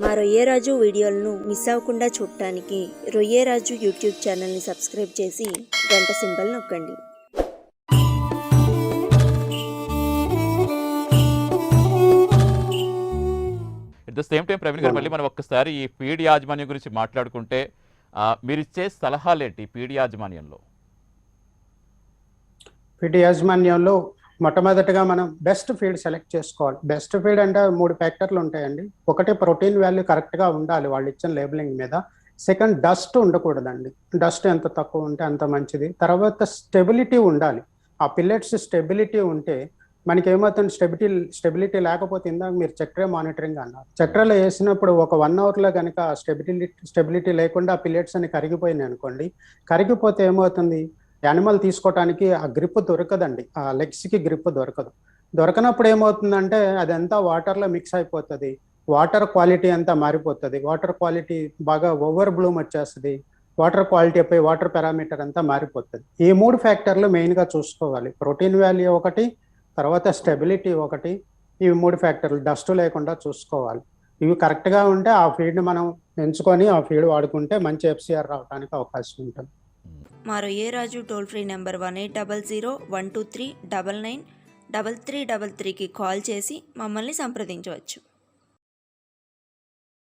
మా రొయ్యరాజు వీడియోలను మిస్ అవ్వకుండా చూడటానికి రొయ్యరాజు యూట్యూబ్ ఛానల్ని సబ్స్క్రైబ్ చేసి గంట సింబల్ నొక్కండి. At the same time Praveen garu మళ్ళీ మనం ఒక్కసారి ఈ పీడి యాజమాన్యం గురించి మాట్లాడుకుంటే ఆ, మీరు ఇచ్చే సలహాలు ఏంటి పీడి యాజమాన్యంలో? ఫీడ్ యాజమాన్యంలో మొట్టమొదటిగా మనం బెస్ట్ ఫీడ్ సెలెక్ట్ చేసుకోవాలి. బెస్ట్ ఫీడ్ అంటే మూడు ఫ్యాక్టర్లు ఉంటాయండి. ఒకటి ప్రోటీన్ వాల్యూ కరెక్ట్గా ఉండాలి వాళ్ళు ఇచ్చిన లేబులింగ్ మీద. సెకండ్ డస్ట్ ఉండకూడదండి. డస్ట్ ఎంత తక్కువ ఉంటే అంత మంచిది. తర్వాత స్టెబిలిటీ ఉండాలి. ఆ పిల్లెట్స్ స్టెబిలిటీ ఉంటే మనకి ఏమవుతుంది? స్టెబిలిటీ స్టెబిలిటీ లేకపోతే ఇందాక మీరు చక్రే మానిటరింగ్ అన్నారు. చక్రలో వేసినప్పుడు ఒక వన్ అవర్లో కనుక స్టెబిలిటీ స్టెబిలిటీ లేకుండా ఆ పిల్లెట్స్ అని కరిగిపోయినాయి అనుకోండి. కరిగిపోతే ఏమవుతుంది? యానిమల్ తీసుకోవటానికి ఆ గ్రిప్ దొరకదండి. ఆ లెగ్స్కి గ్రిప్ దొరకదు. దొరకనప్పుడు ఏమవుతుందంటే అదంతా వాటర్లో మిక్స్ అయిపోతుంది. వాటర్ క్వాలిటీ అంతా మారిపోతుంది. వాటర్ క్వాలిటీ బాగా ఓవర్ బ్లూమ్ వచ్చేస్తుంది. వాటర్ క్వాలిటీ పై వాటర్ పారామీటర్ అంతా మారిపోతుంది. ఈ మూడు ఫ్యాక్టర్లు మెయిన్గా చూసుకోవాలి. ప్రోటీన్ వాల్యూ ఒకటి తర్వాత స్టెబిలిటీ ఒకటి ఇవి మూడు ఫ్యాక్టర్లు డస్ట్ లేకుండా చూసుకోవాలి. ఇవి కరెక్ట్గా ఉంటే ఆ ఫీడ్ మనం ఎంచుకొని ఆ ఫీడ్ వాడుకుంటే మంచి ఎఫ్సిఆర్ రావడానికి అవకాశం ఉంటుంది. మారో A Raju toll free number one eight double zero one two three double nine double three double త్రీకి కాల్ చేసి మమ్మల్ని సంప్రదించవచ్చు.